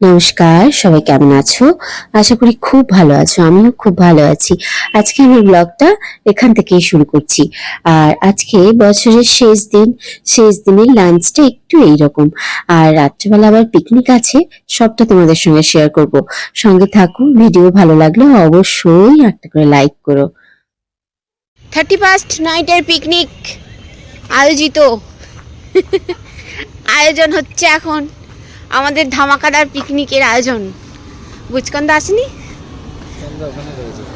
নমস্কার, সবাই কেমন আছো? আশা করি খুব ভালো আছো, আমিও খুব ভালো আছি। আজকে আমি ব্লগটা এখান থেকেই শুরু করছি। আর আজকে বছরের শেষ দিন, শেষ দিনের লাঞ্চটা একটু এইরকম। আর রাত্রেবেলা আবার পিকনিক আছে, সবটা তোমাদের সঙ্গে শেয়ার করব। সঙ্গে থাকো ভিডিও ভালো লাগলে অবশ্যই একটা করে লাইক করো। থার্টি ফার্স্ট নাইটের পিকনিক আয়োজিত। আয়োজন হচ্ছে এখন। আমাদের ধামাকাদার পিকনিকের আয়োজন। বুচকন্দা আসেনি?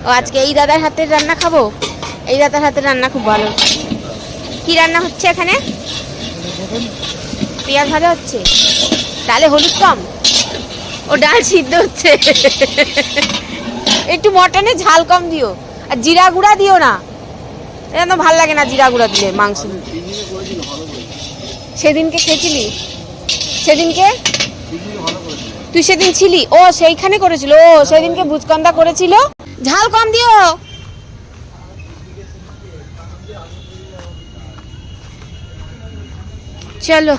ও, আজকে এই দাদার হাতের রান্না খাব? এই দাদার হাতের রান্না খুব ভালো। কি রান্না হচ্ছে এখানে? পেঁয়াজ ভাজা হচ্ছে? ডালে হলুদ কম? ও, ডাল সিদ্ধ হচ্ছে। একটু মটনে ঝাল কম দিও। আর জিরা গুঁড়া দিও না। এটা তো ভালো লাগে না জিরা গুঁড়া দিলে মাংস। সেদিনকে খেয়েছিলি? সেদিনকে? তুই সেদিন ছিলি? ও সেইখানে করেছিল। ও সেদিনকে ভুজকন্দা করেছিল। ঝাল কম দিও। চলো।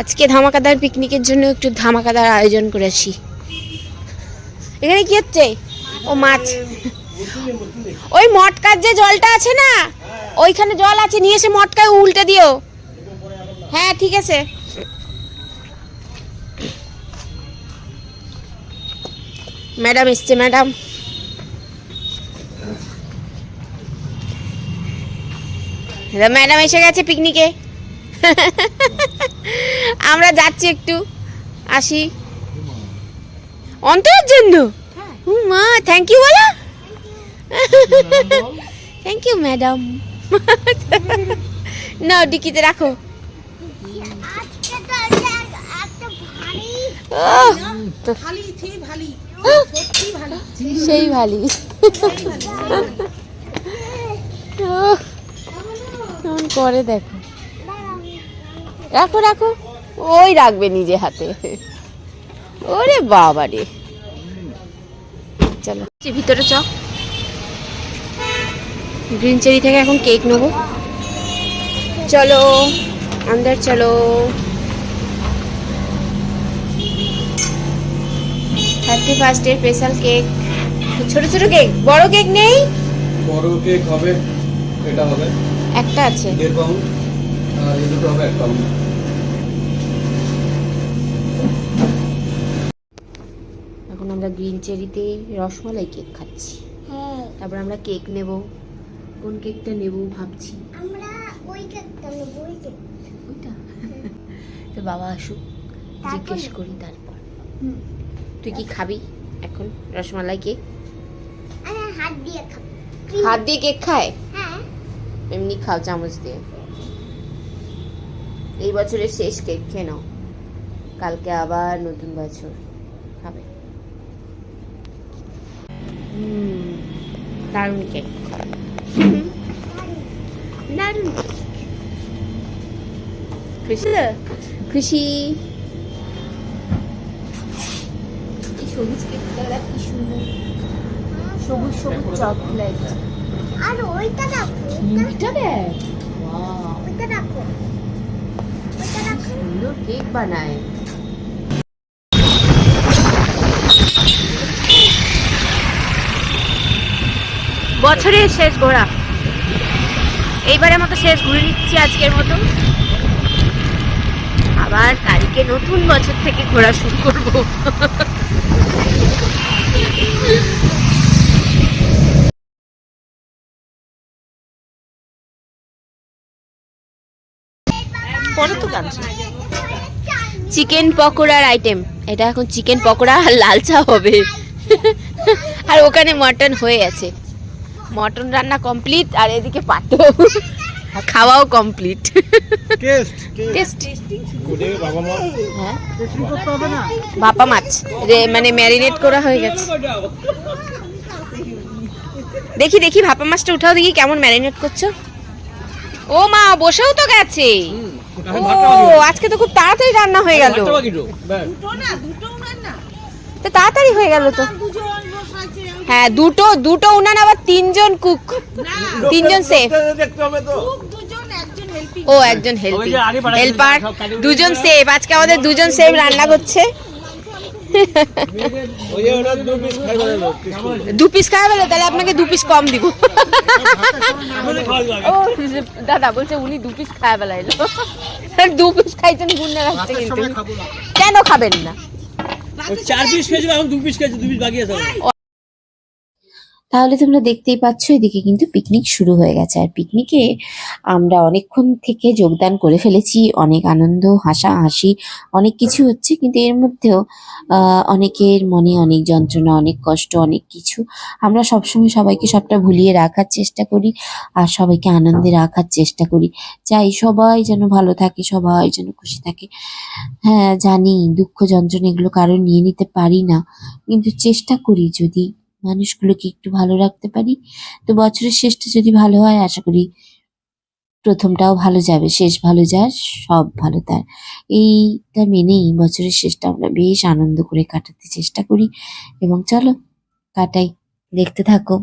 আজকে ধামাকাদার পিকনিকের জন্য একটু ধামাকাদার আয়োজন করেছি। এখানে কি হচ্ছে? ও মাছ। ওই মটকার যে জলটা আছে না, ওইখানে জল আছে, নিয়ে এসে মটকায় উল্টে দিও। হ্যাঁ ঠিক আছে। ম্যাডাম এসছে ম্যাডাম। ম্যাডাম এসে গেছে পিকনিকে। আমরা যাচ্ছি একটু আসি। অন্তরের জন্য মা থ্যাংক ইউ বলো। থ্যাংক ইউ ম্যাডাম না ডিকিতে রাখো ওহ, তো- সেই ভালি। কেমন করে দেখো। রাখো রাখো। ওই রাখবে নিজে হাতে। ওরে বাবা রে। চলো। ভিতরে চ গ্রিন চেরি থেকে এখন কেক নেব। চলো আন্দার চলো। থার্টি ফার্স্টের স্পেশাল কেক। ছোট ছোট কেক বড় কেক নেই? বড় কেক হবে এটা হবে। একটা আছে। দেড় পাউন্ড আর এই দুটো হবে এক পাউন্ড। এখন আমরা গ্রিন চেরিতে রসমালাই কেক খাচ্ছি। তারপর আমরা কেক নেব। কোন কেকটা নেব ভাবছি? আমরা ওই কেকটা নেব ওই কেক ওইটা? তো বাবা আসুক জিজ্ঞেস করি তারপর। তুই কি খাবি এখন রসমালাই কেক? হাত দিয়ে খাব। হাত দিয়ে কেক খায়? হ্যাঁ। এমনি খাও চামচ দিয়ে। এই বছরের শেষ কেক খেয়ে নাও। কালকে আবার নতুন বছর। খাবে। দারুণ কেক। দারুণ। খুশি? খুশি? সবুজ কেকটা দেখ কি সুন্দর সবুজ সবুজ চকলেট। আর ওইটা দেখ ওইটা রাখো ওইটা রাখো সুন্দর কেক বানায়। বছরের শেষ ঘোরা এইবারের মতো শেষ ঘুরে নিচ্ছি আজকের মতো। আবার কালকে নতুন বছর থেকে ঘোরা শুরু করব। চিকেন পকোড়ার আইটেম। এটা এখন চিকেন পকোড়া আর লাল চা হবে। আর ওখানে মটন হয়ে আছে মটন রান্না কমপ্লিট আর এদিকে পাতো খাওয়াও কমপ্লিট টেস্ট টেস্ট ওটাকে বাবা মা হ্যাঁ। ভাপা মাছ। রে মানে ম্যারিনেট করা হয়ে গেছে। দেখি দেখি ভাপা মাছটা উঠাও দেখি কেমন ম্যারিনেট করছ। ও মা বসেও তো গেছে। ও আজকে তো খুব তাড়াতাড়ি রান্না হয়ে গেল। তো তাড়াতাড়ি হয়ে গেল তো। হ্যাঁ দুটো দুটো উনান আবার তিনজন কুক তিনজন সেফ দেখতে হবে তো। ও একজন হেল্পিং হেল্পার দুজন সেফ আজকে আমাদের দুজন সেফ রান্না করছে। দু পিস খাওয়া বলে তাহলে আপনাকে দু পিস কম দিব। ও দাদা বলছে উনি দু পিস খাওয়া বেলা এলো দু পিস খাইছেন গুন্না রাখছে কিন্তু। কেন খাবেন না? চার পিস খেয়েছিল এখন দু পিস খেয়েছে দু পিস বাকি আছে। তাহলে তোমরা দেখতেই পাচ্ছ, এদিকে কিন্তু পিকনিক শুরু হয়ে গেছে। আর পিকনিকে আমরা অনেকক্ষণ থেকে যোগদান করে ফেলেছি। অনেক আনন্দ, হাসা হাসি, অনেক কিছু হচ্ছে। কিন্তু এর মধ্যেও অনেকের মনে অনেক যন্ত্রণা, অনেক কষ্ট, অনেক কিছু। আমরা সবসময় সবাইকে সবটা ভুলিয়ে রাখার চেষ্টা করি আর সবাইকে আনন্দে রাখার চেষ্টা করি। চাই সবাই যেন ভালো থাকে, সবাই যেন খুশি থাকে। হ্যাঁ জানি দুঃখ যন্ত্রণা এগুলো কারও নিয়ে নিতে পারি না। কিন্তু চেষ্টা করি যদি মানুষগুলোকে একটু ভালো রাখতে পারি। তো বছরের শেষটা যদি ভালো হয়, আশা করি প্রথমটাও ভালো যাবে। শেষ ভালো যার, সব ভালো তার। এইটা মেনেই বছরের শেষটা আমরা বেশ আনন্দ করে কাটাতে চেষ্টা করি। এবং চলো, কাটাই। দেখতে থাকো।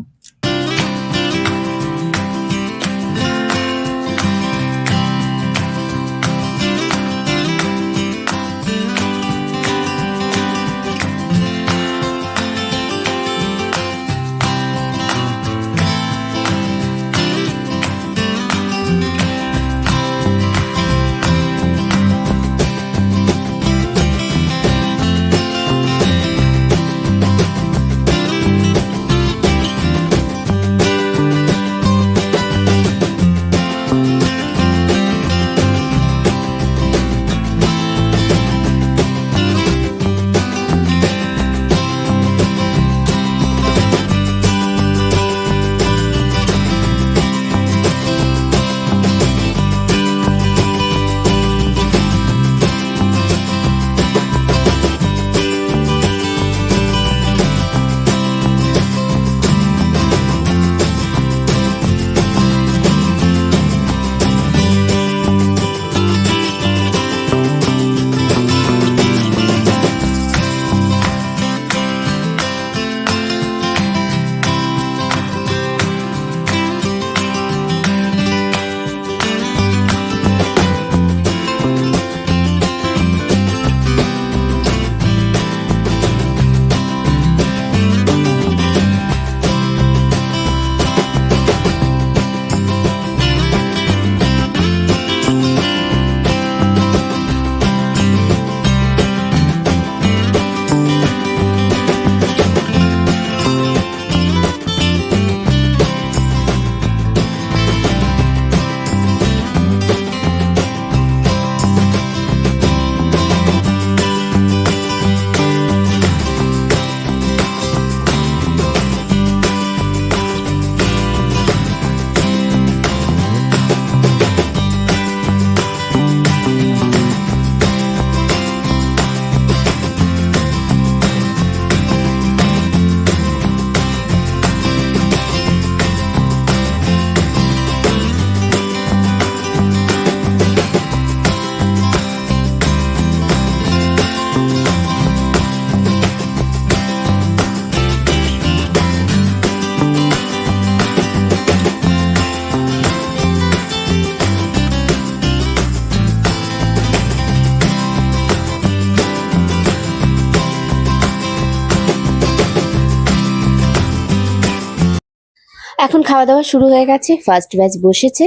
খাওয়া দাওয়া শুরু হয়ে গেছে ফার্স্ট ব্যাচ বসেছে।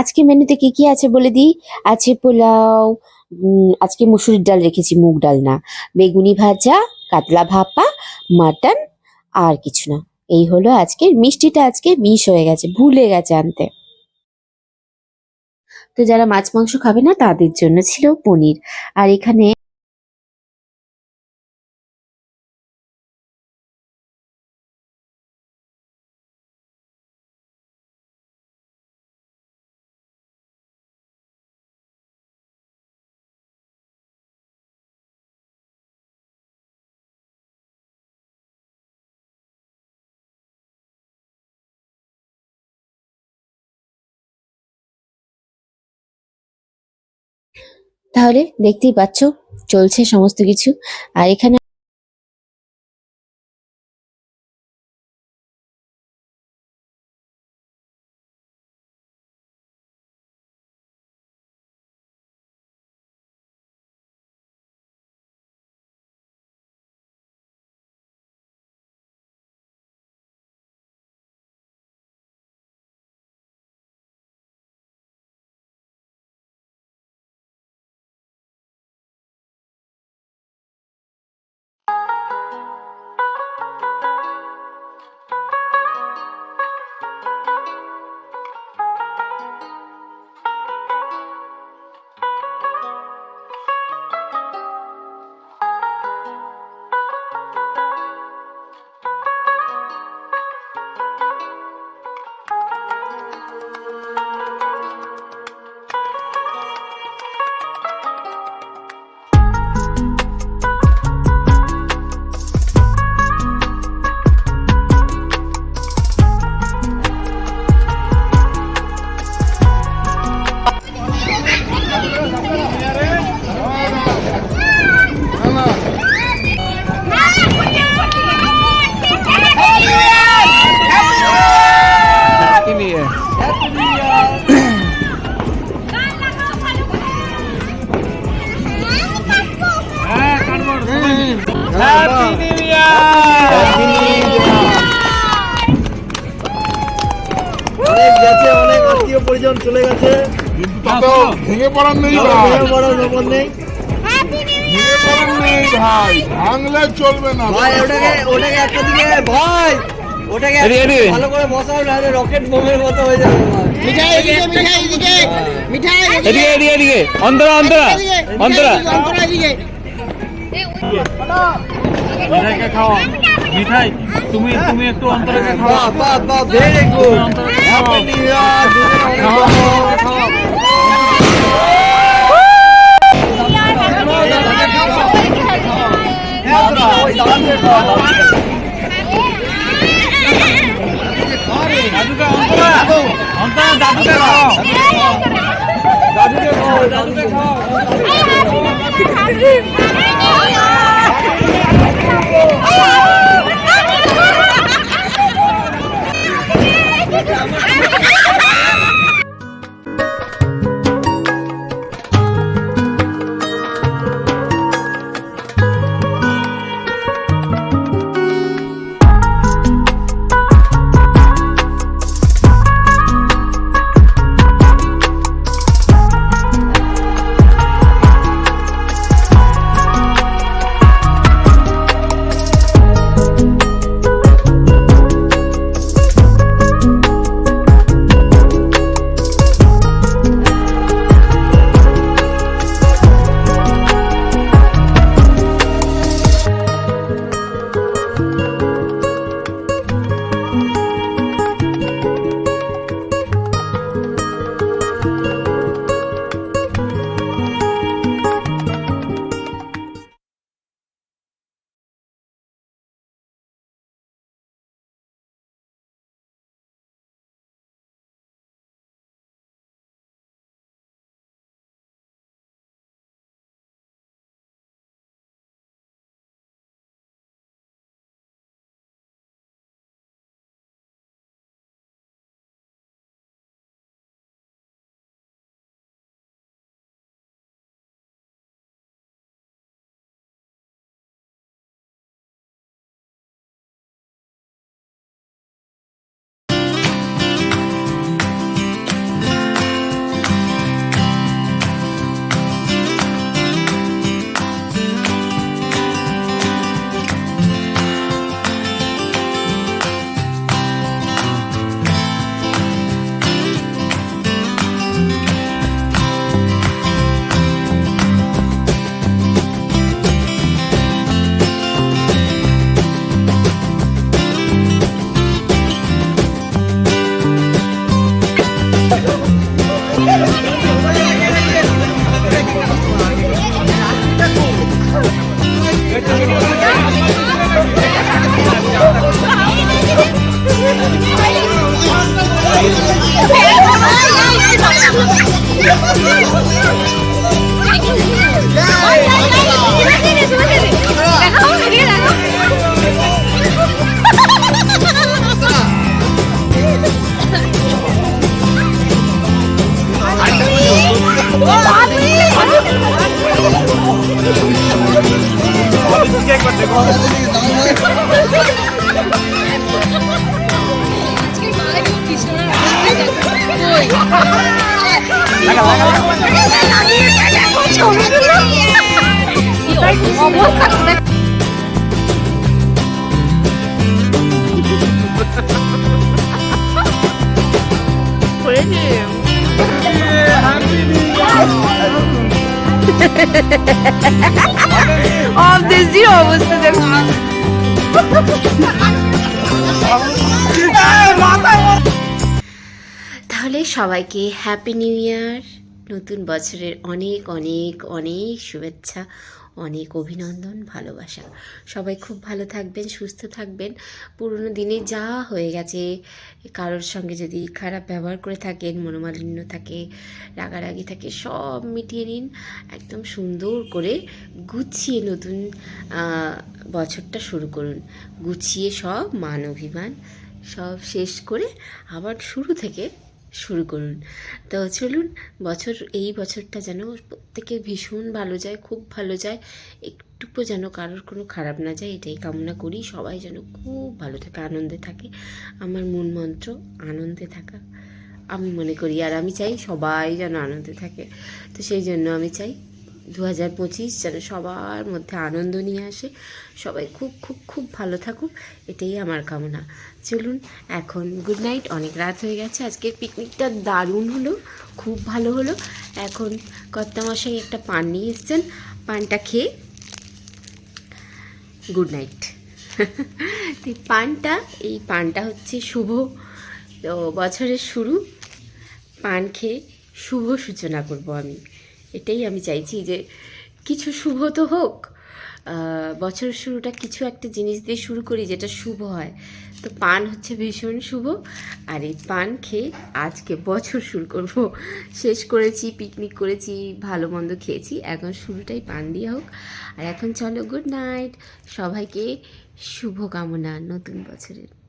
আজকে মেনুতে কি কি আছে বলে দিই? আছে পোলাও আজকে মুসুরির ডাল রেখেছি, মুগ ডাল না। বেগুনি ভাজা, কাতলা ভাপা, মাটন, আর কিছু না। এই হলো আজকে, মিষ্টিটা আজকে মিস হয়ে গেছে, ভুলে গেছে আনতে। তো যারা মাছ মাংস খাবে না, তাদের জন্য ছিল পনির। আর এখানে তাহলে দেখতেই পাচ্ছ চলছে সমস্ত কিছু। আর এখানে অনেক গেছে অনেক আত্মীয় পরিজন চলে গেছে। কিন্তু তাতেও ভেঙে পড়ার নেই ভেঙে পড়ার ব্যাপার নেই। ভেঙে পড়ার নেই ভাই। ভাঙলে চলবে না। ভাই ওটাকে ওটাকে একটা দিকে ভাই ওটাকে ভালো করে বসাও না রকেট বোমের মতো হয়ে যাবে ভাই। এদিকে এদিকে এদিকে। অন্তরা অন্তরা অন্তরা। মিঠাইকে খাওয়া। মিঠাই তুমি তুমি একটু অন্তরাকে বাহ বাহ বাহ very good happy new year হ্যাঁ, ওই দাদাকে খাওয়াও। দাদুকে অন্তরা অন্তরা দাদুকে খাও। Oh, my God. দাদুকে খাওয়াও, তাহলে সবাইকে হ্যাপি নিউ ইয়ার নতুন বছরের অনেক অনেক অনেক শুভেচ্ছা, অনেক অভিনন্দন, ভালোবাসা। সবাই খুব ভালো থাকবেন, সুস্থ থাকবেন। পুরনো দিনে যা হয়ে গেছে, কারোর সঙ্গে যদি খারাপ ব্যবহার করে থাকেন, মনোমালিন্য থাকে, রাগারাগি থাকে, সব মিটিয়ে নিন। একদম সুন্দর করে গুছিয়ে নতুন বছরটা শুরু করুন। গুছিয়ে সব মান অভিমান সব শেষ করে আবার শুরু থেকে শুরু করুন। তো চলুন, বছর, এই বছরটা যেন প্রত্যেকে ভীষণ ভালো যায়, খুব ভালো যায়। একটু একটুকু যেন কারোর কোনো খারাপ না যায়, এটাই কামনা করি। সবাই যেন খুব ভালো থাকে, আনন্দে থাকে। আমার মূল মন্ত্র, আনন্দে থাকা। আমি মনে করি, আর আমি চাই সবাই যেন আনন্দে থাকে। তো সেই জন্য আমি চাই দু হাজার পঁচিশ যেন সবার মধ্যে আনন্দ নিয়ে আসে। সবাই খুব খুব খুব ভালো থাকুক, এটাই আমার কামনা। চলুন, এখন গুড নাইট অনেক রাত হয়ে গেছে আজকের পিকনিকটা দারুণ হলো, খুব ভালো হলো। এখন কর্তামশাই একটা পান নিয়ে এসছেন, পানটা খেয়ে গুড নাইট পানটা, এই পানটা হচ্ছে শুভ, তো বছরের শুরু, পান খেয়ে শুভ সূচনা করব আমি। এটাই আমি চাইছি যে কিছু শুভ তো হোক বছর শুরুটা কিছু একটা জিনিস দিয়ে শুরু করি যেটা শুভ হয়। তো পান হচ্ছে ভীষণ শুভ, আর এই পান খেয়ে আজকে বছর শুরু করব। শেষ করেছি পিকনিক করেছি, ভালো মন্দ খেয়েছি, এখন শুরুটাই পান দিয়ে হোক। আর এখন চলো গুড নাইট সবাইকে শুভ কামনা নতুন বছরের।